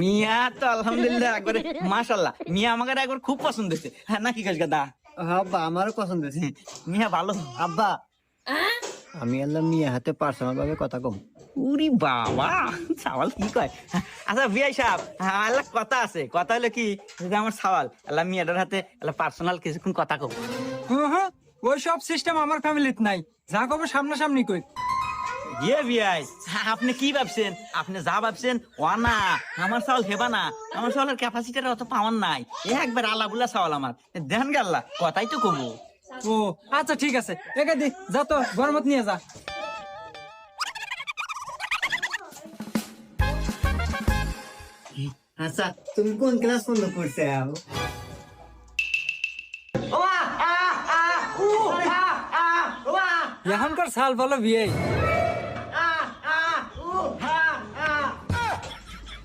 মিয়া তো আলহামদুলিল্লাহ একবারে মাশাল্লাহ মিয়া আমাকে একবার খুব পছন্দ হয়েছে। হ্যাঁ নাকি কাজ আব্বা আমারও পছন্দ হয়েছে। মিয়া ভালো। আব্বা আমি আল্লাহ মিয়া হাতে পার্সোনাল ভাবে কথা কম। উরি বাবা সাওয়াল কি কয়? আচ্ছা বিয়াই সাহেব হ্যাঁ আল্লাহ কথা আছে। কথা হলো কি যদি আমার সাওয়াল। আল্লাহ মিয়াটার হাতে আল্লাহ পার্সোনাল কিছুক্ষণ কথা কব হ্যাঁ হ্যাঁ ওই সব সিস্টেম আমার ফ্যামিলিতে নাই। যা কবে সামনাসামনি কই। ইয়ে বিয়াই আপনি কি ভাবছেন? আপনি যা ভাবছেন ও না আমার চাউল হেবা না আমার চাউলের ক্যাপাসিটিটা অত পাওয়ার নাই। একবার আল্লাহ বুল্লা চাউল আমার। দেন গাল্লা কথাই তো কবো ও আচ্ছা ঠিক আছে। একে দি যা তো গরমত নিয়ে যা। আচ্ছা তুমি কোন ক্লাস পর্যন্ত পড়ছে এখনকার সাল ভালো বিয়ে